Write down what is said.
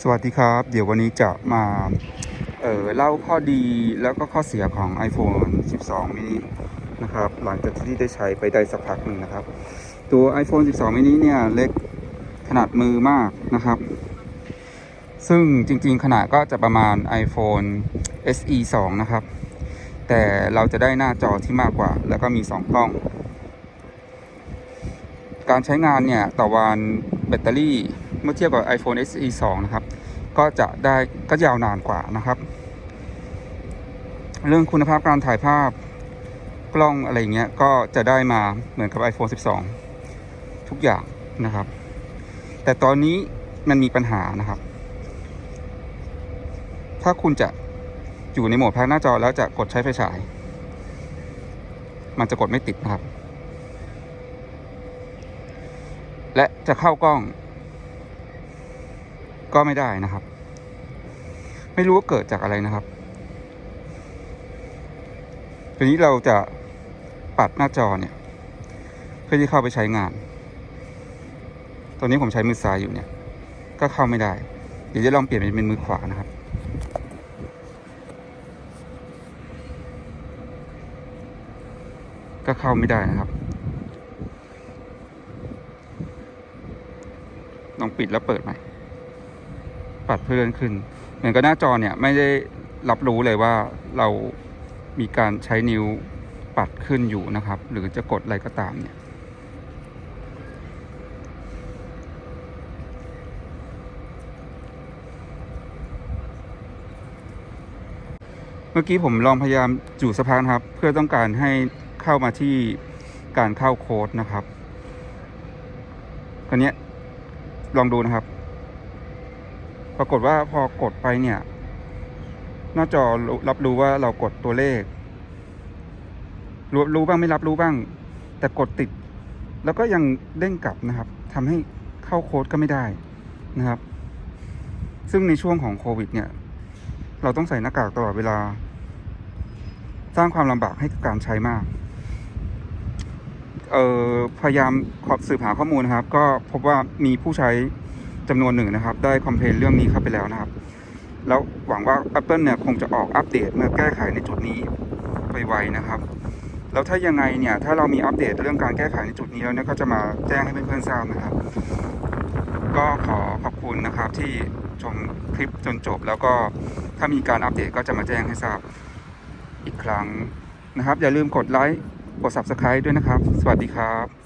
สวัสดีครับ เดี๋ยววันนี้จะมาเเล่าข้อดีแล้วก็ข้อเสียของ iPhone 12 mini นะครับ หลังจากที่ได้ใช้ไปได้สักพักหนึ่งนะครับ ตัว iPhone 12 mini เนี่ยเล็กขนาดมือมากนะครับ ซึ่งจริงๆ ขนาดก็จะประมาณ iPhone SE 2 นะครับ แต่เราจะได้หน้าจอที่มากกว่า แล้วก็มี 2 กล้อง การใช้งานเนี่ย ต่อวันแบตเตอรี่ เมื่อเทียบกับ iPhone SE 2 นะครับ ก็จะได้ก็ยาวนานกว่านะครับ เรื่องคุณภาพการถ่ายภาพกล้องอะไรเงี้ยก็จะได้มาเหมือนกับ iPhone 12 ทุกอย่างนะครับ แต่ตอนนี้มันมีปัญหานะครับ ถ้าคุณจะอยู่ในโหมดพักหน้าจอแล้วจะกดใช้ไฟฉาย มันจะกดไม่ติดนะครับ และจะเข้ากล้อง ก็ไม่ได้นะครับ ไม่รู้ว่าเกิดจากอะไรนะครับทีนี้เราจะปัดหน้าจอเนี่ย เพื่อที่เข้าไปใช้งาน ตอนนี้ผมใช้มือซ้ายอยู่เนี่ย ก็เข้าไม่ได้ เดี๋ยวจะลองเปลี่ยนเป็นมือขวานะครับก็เข้าไม่ได้นะครับ ลองปิดแล้วเปิดใหม่ ปัดเพื่อเลื่อนขึ้นเหมือนกับหน้าจอเนี่ยไม่ได้รับรู้เลยว่าเรามีการใช้นิ้วปัดขึ้นอยู่นะครับ หรือจะกดอะไรก็ตามเนี่ยเมื่อกี้ผมลองพยายามจู่สะพานครับ เพื่อต้องการให้เข้ามาที่การเข้าโค้ดนะครับคราวนี้ลองดูนะครับ ปรากฏว่าพอกดไปเนี่ย หน้าจอรับรู้ว่าเรากดตัวเลข รู้รู้บ้างไม่รับรู้บ้าง แต่กดติด แล้วก็ยังเด้งกลับนะครับทำให้เข้าโค้ดก็ไม่ได้นะครับ ซึ่งในช่วงของโควิด เนี่ย เราต้องใส่หน้ากากตลอดเวลา สร้างความลำบากให้กับการใช้มากออพยายามขอสืบหาข้อมูลนะครับ ก็พบว่ามีผู้ใช้ จำนวนหนึ่งนะครับ ได้คอมเพลนเรื่องนี้เข้าไปแล้วนะครับ แล้วหวังว่า Apple เนี่ยคงจะออกอัปเดตมาแก้ไขในจุดนี้ไปไวนะครับ แล้วถ้ายังไงเนี่ยถ้าเรามีอัปเดตเรื่องการแก้ไขในจุดนี้แล้วเนี่ยก็จะมาแจ้งให้เพื่อนๆทราบนะครับ ก็ขอขอบคุณนะครับที่ชมคลิปจนจบ แล้วก็ถ้ามีการอัปเดตก็จะมาแจ้งให้ทราบอีกครั้งนะครับ อย่าลืมกดไลค์กด Subscribe ด้วยนะครับ สวัสดีครับ